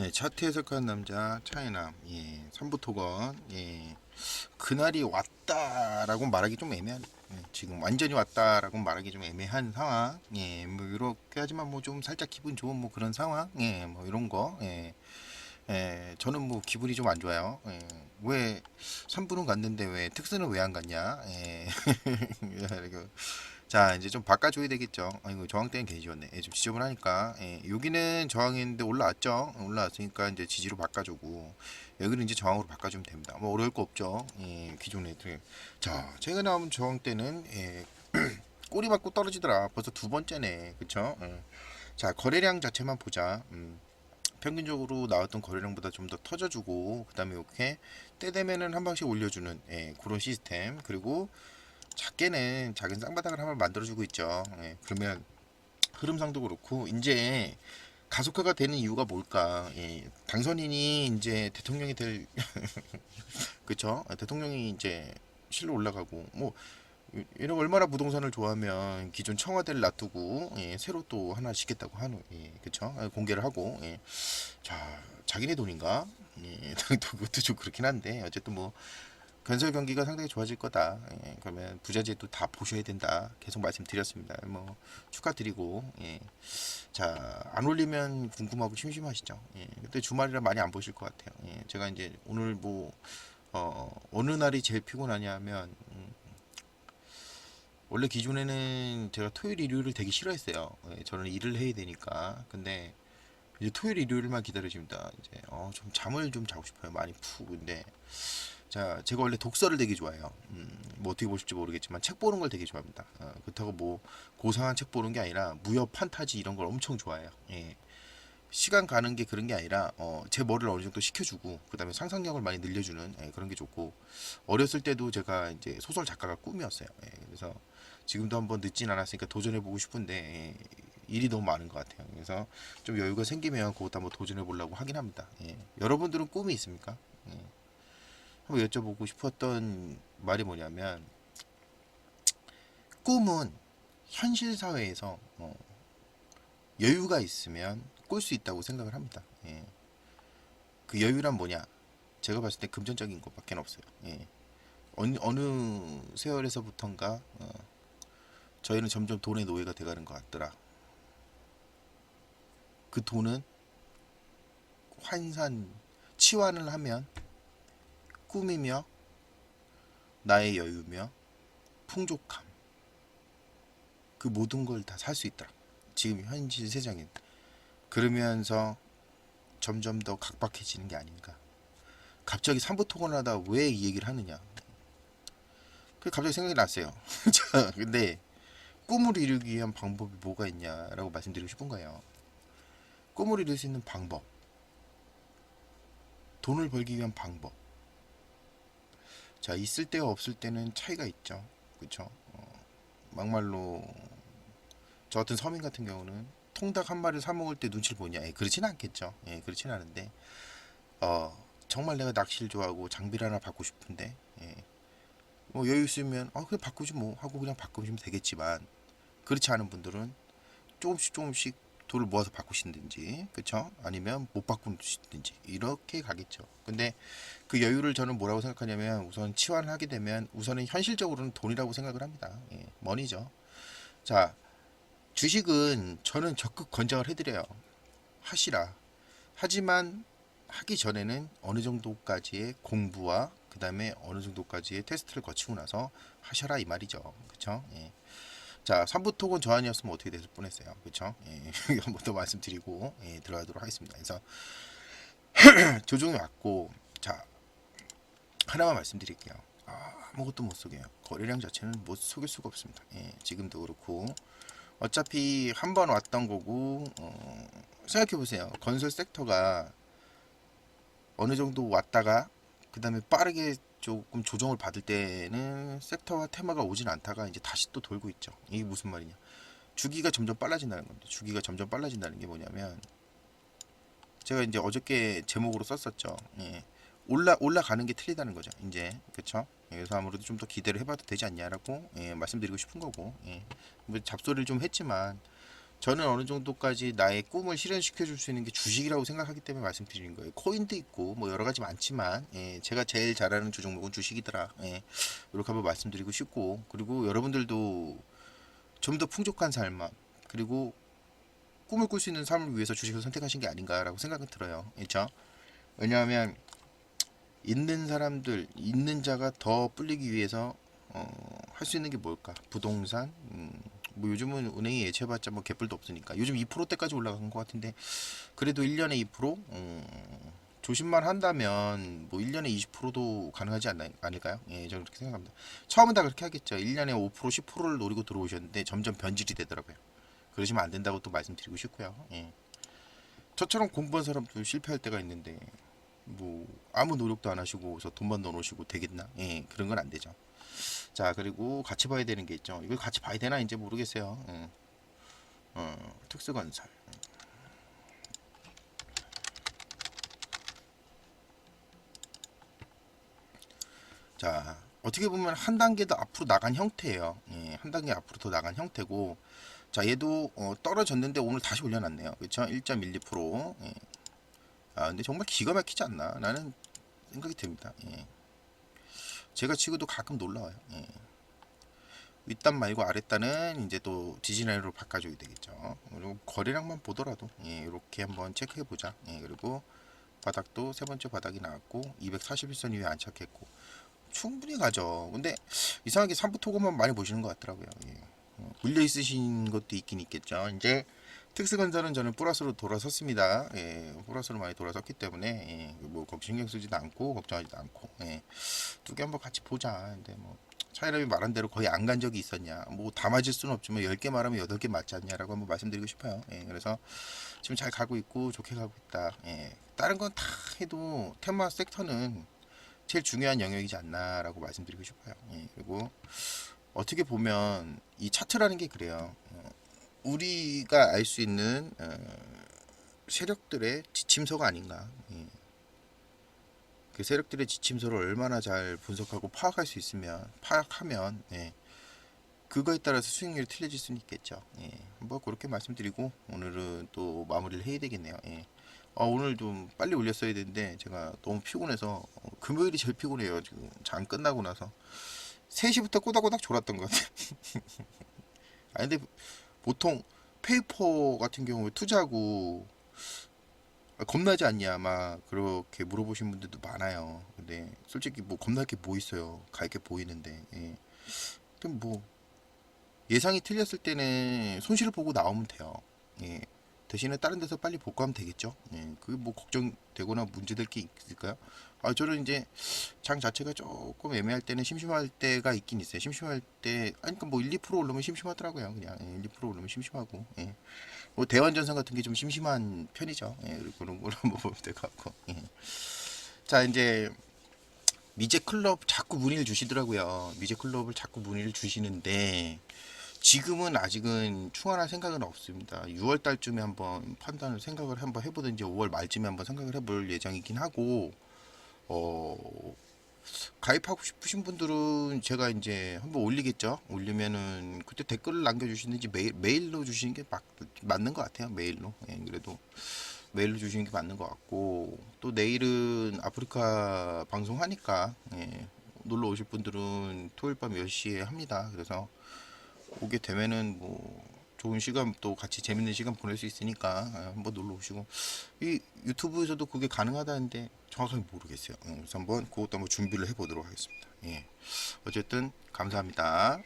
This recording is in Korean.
네, 차트 해석하는 남자 차이남. 예, 삼부토건. 예, 그날이 왔다라고 말하기 좀 애매한 예, 지금 완전히 왔다라고 말하기 좀 애매한 상황. 예, 뭐 이렇게 하지만 뭐 좀 살짝 기분 좋은 뭐 그런 상황. 예, 뭐 이런 거. 예, 예, 저는 뭐 기분이 좀 안 좋아요. 예, 왜 3분은 갔는데 왜 특수는 왜 안 갔냐? 예, 자 이제 좀 바꿔줘야 되겠죠. 아이고 저항 때는 괜히 지웠네. 예, 좀 지저분하니까. 예, 여기는 저항인데 올라왔죠? 올라왔으니까 이제 지지로 바꿔주고 여기는 이제 저항으로 바꿔주면 됩니다. 뭐 어려울 거 없죠? 예, 기존 애들 자 제가 나온 저항 때는 예, 꼬리 맞고 떨어지더라. 벌써 두 번째네. 그쵸? 예. 자 거래량 자체만 보자. 음, 평균적으로 나왔던 거래량보다 좀 더 터져주고 그 다음에 이렇게 때 되면은 한 방씩 올려주는 예, 그런 시스템. 그리고 작게는 작은 쌍바닥을 한번 만들어주고 있죠. 예, 그러면 흐름상도 그렇고 이제 가속화가 되는 이유가 뭘까? 예, 당선인이 이제 대통령이 될 그쵸? 아, 대통령이 이제 실로 올라가고 뭐 이- 이런 얼마나 부동산을 좋아하면 기존 청와대를 놔두고 예, 새로 또 하나 짓겠다고 하는 예, 그쵸? 아, 공개를 하고 예. 자 자기네 돈인가? 예, 또 그것도 좀 그렇긴 한데 어쨌든 뭐 건설 경기가 상당히 좋아질 거다. 예, 그러면 부자재도 다 보셔야 된다. 계속 말씀드렸습니다. 뭐 축하드리고 예. 자안 올리면 궁금하고 심심하시죠. 예. 근데 주말이라 많이 안 보실 것 같아요. 예. 제가 이제 오늘 뭐 어, 어느 날이 제일 피곤하냐면 음, 원래 기존에는 제가 토요일 일요일을 되게 싫어했어요. 예, 저는 일을 해야 되니까. 근데 이제 토요일 일요일만 기다려집니다. 이제 어, 좀 잠을 좀 자고 싶어요. 많이 푹. 근데 자, 제가 원래 독서를 되게 좋아해요. 음, 뭐 어떻게 보실지 모르겠지만 책 보는 걸 되게 좋아합니다. 어, 그렇다고 뭐 고상한 책 보는 게 아니라 무협 판타지 이런 걸 엄청 좋아해요. 예. 시간 가는 게 그런 게 아니라 어, 제 머리를 어느 정도 식혀주고 그다음에 상상력을 많이 늘려주는 예, 그런 게 좋고 어렸을 때도 제가 이제 소설 작가가 꿈이었어요. 예, 그래서 지금도 한번 늦진 않았으니까 도전해 보고 싶은데 예, 일이 너무 많은 것 같아요. 그래서 좀 여유가 생기면 그것도 한번 도전해 보려고 하긴 합니다. 예. 여러분들은 꿈이 있습니까? 예. 한번 여쭤보고 싶었던 말이 뭐냐면 꿈은 현실 사회에서 어, 여유가 있으면 꿀 수 있다고 생각을 합니다. 예. 그 여유란 뭐냐? 제가 봤을 때 금전적인 것밖에 없어요. 예. 어느, 어느 세월에서부턴가 어, 저희는 점점 돈의 노예가 돼가는 것 같더라. 그 돈은 환산 치환을 하면 꿈이며 나의 여유며 풍족함 그 모든 걸 다 살 수 있더라. 지금 현실 세상엔 그러면서 점점 더 각박해지는 게 아닌가. 갑자기 삼부토건을 하다 왜 이 얘기를 하느냐. 그 갑자기 생각이 났어요. 자, 근데 꿈을 이루기 위한 방법이 뭐가 있냐라고 말씀드리고 싶은 거예요. 꿈을 이룰 수 있는 방법. 돈을 벌기 위한 방법. 자, 있을 때와 없을 때는 차이가 있죠. 그쵸? 어, 막말로, 저 같은 서민 같은 경우는 통닭 한 마리를 사 먹을 때 눈치를 보냐. 예, 그렇진 않겠죠. 예, 그렇진 않은데, 어, 정말 내가 낚시를 좋아하고 장비를 하나 받고 싶은데, 예, 뭐 여유 있으면, 아, 그래, 바꾸지 뭐. 하고 그냥 바꾸시면 되겠지만, 그렇지 않은 분들은 조금씩 조금씩 돈을 모아서 바꾸신든지, 그쵸? 아니면 못 바꾸시든지, 이렇게 가겠죠. 근데 그 여유를 저는 뭐라고 생각하냐면 우선 치환을 하게 되면 우선은 현실적으로는 돈이라고 생각을 합니다. 예, 머니죠. 자, 주식은 저는 적극 권장을 해드려요. 하시라. 하지만 하기 전에는 어느 정도까지의 공부와 그 다음에 어느 정도까지의 테스트를 거치고 나서 하셔라 이 말이죠. 그쵸? 예. 자, 3부 톡은 저 아니었으면 어떻게 됐을 뻔했어요. 그쵸? 예, 한번 더 말씀드리고 예, 들어가도록 하겠습니다. 그래서 조정이 왔고 자 하나만 말씀드릴게요. 아, 아무것도 못 속여요. 거래량 자체는 못 속일 수가 없습니다. 예, 지금도 그렇고 어차피 한 번 왔던 거고 어, 생각해 보세요. 건설 섹터가 어느 정도 왔다가 그 다음에 빠르게 조금 조정을 받을 때는 섹터와 테마가 오진 않다가 이제 다시 또 돌고 있죠. 이게 무슨 말이냐? 주기가 점점 빨라진다는 겁니다. 주기가 점점 빨라진다는 게 뭐냐면 제가 이제 어저께 제목으로 썼었죠. 예. 올라 올라가는 게 틀리다는 거죠. 이제 그렇죠. 그래서 아무래도 좀 더 기대를 해봐도 되지 않냐라고 예, 말씀드리고 싶은 거고 예. 뭐 잡소리를 좀 했지만 저는 어느 정도까지 나의 꿈을 실현시켜 줄 수 있는 게 주식이라고 생각하기 때문에 말씀드리는 거예요. 코인도 있고 뭐 여러 가지 많지만 예, 제가 제일 잘하는 주 종목은 주식이더라. 예, 이렇게 한번 말씀드리고 싶고 그리고 여러분들도 좀 더 풍족한 삶 그리고 꿈을 꿀 수 있는 삶을 위해서 주식을 선택하신 게 아닌가라고 생각은 들어요. 그렇죠? 왜냐하면 있는 사람들 있는 자가 더 불리기 위해서 어, 할 수 있는 게 뭘까? 부동산, 음, 뭐 요즘은 은행이 예체해봤자 뭐 개뿔도 없으니까 요즘 2%대까지 올라간 것 같은데 그래도 1년에 2% 음, 조심만 한다면 뭐 1년에 20%도 가능하지 않나, 아닐까요? 예, 저는 그렇게 생각합니다. 처음은 다 그렇게 하겠죠. 1년에 5% 10%를 노리고 들어오셨는데 점점 변질이 되더라고요. 그러시면 안 된다고 또 말씀드리고 싶고요. 예. 저처럼 공부한 사람도 실패할 때가 있는데 뭐 아무 노력도 안 하시고서 돈만 넣어놓으시고 되겠나? 예, 그런 건 안 되죠. 자 그리고 같이 봐야 되는 게 있죠. 이걸 같이 봐야 되나 이제 모르겠어요. 어, 어, 특수건설. 자 어떻게 보면 한 단계 더 앞으로 나간 형태예요. 예, 한 단계 앞으로 더 나간 형태고 자 얘도 어, 떨어졌는데 오늘 다시 올려놨네요. 그렇죠? 1.12%. 예. 아 근데 정말 기가 막히지 않나? 나는 생각이 듭니다. 예. 제가 치고도 가끔 놀라워요. 예. 윗단 말고 아랫단은 이제 또 디지라인으로 바꿔줘야 되겠죠. 그리고 거래량만 보더라도 예, 이렇게 한번 체크해 보자. 예, 그리고 바닥도 세 번째 바닥이 나왔고 241선 위에 안착했고 충분히 가죠. 근데 이상하게 3부 토고만 많이 보시는 것 같더라고요. 예. 어, 물려 있으신 것도 있긴 있겠죠. 이제 특수건설은 저는 플러스로 돌아섰습니다. 예, 플러스로 많이 돌아섰기 때문에 예, 뭐 걱- 신경 쓰지도 않고 걱정하지도 않고 예, 두 개 한번 같이 보자. 근데 뭐 차이람이 말한 대로 거의 안 간 적이 있었냐? 뭐 다 맞을 수는 없지만 10개 말하면 8개 맞지 않냐라고 한번 말씀드리고 싶어요. 예, 그래서 지금 잘 가고 있고 좋게 가고 있다. 예, 다른 건 다 해도 테마 섹터는 제일 중요한 영역이지 않나라고 말씀드리고 싶어요. 예, 그리고 어떻게 보면 이 차트라는 게 그래요. 어, 우리가 알 수 있는 어, 세력들의 지침서가 아닌가. 예. 그 세력들의 지침서를 얼마나 잘 분석하고 파악할 수 있으면 파악하면 예. 그거에 따라서 수익률이 틀려질 수는 있겠죠. 예. 뭐 그렇게 말씀드리고 오늘은 또 마무리를 해야 되겠네요. 예. 아, 오늘 좀 빨리 올렸어야 되는데 제가 너무 피곤해서 어, 금요일이 제일 피곤해요. 지금 장 끝나고 나서 3시부터 꼬닥꼬닥 졸았던 것 같아요. 아니 근데 보통 페이퍼 같은 경우에 투자고 아, 겁나지 않냐 막 그렇게 물어보신 분들도 많아요. 근데 솔직히 뭐 겁날 게 뭐 있어요. 갈게 보이는데. 예. 근데 뭐 예상이 틀렸을 때는 손실을 보고 나오면 돼요. 예. 대신에 다른 데서 빨리 복구하면 되겠죠. 예. 그게 뭐 걱정되거나 문제될 게 있을까요? 아 저는 이제 장 자체가 조금 애매할 때는 심심할 때가 있긴 있어요. 심심할 때 아니 그러니까 뭐 1, 2% 오르면 심심하더라고요. 그냥 예, 1, 2% 오르면 심심하고. 예. 뭐 대환전선 같은 게 좀 심심한 편이죠. 예, 그런 걸로 한번 보면 될 것 같고. 예. 자 이제 미제 클럽 자꾸 문의를 주시더라고요. 미제 클럽을 자꾸 문의를 주시는데 지금은 아직은 충원할 생각은 없습니다. 6월 달쯤에 한번 판단을 생각을 한번 해보든지 5월 말쯤에 한번 생각을 해볼 예정이긴 하고 어 가입하고 싶으신 분들은 제가 이제 한번 올리겠죠. 올리면은 그때 댓글을 남겨주시는지 메일, 메일로 주시는 게 맞, 맞는 것 같아요. 메일로. 예, 그래도 메일로 주시는 게 맞는 것 같고 또 내일은 아프리카 방송하니까 예, 놀러 오실 분들은 토요일 밤 10시에 합니다. 그래서 오게 되면은 뭐 좋은 시간 또 같이 재밌는 시간 보낼 수 있으니까 예, 한번 놀러 오시고 이 유튜브에서도 그게 가능하다는데 정확하게 모르겠어요. 예, 그래서 한번 그것도 한번 준비를 해보도록 하겠습니다. 예. 어쨌든 감사합니다.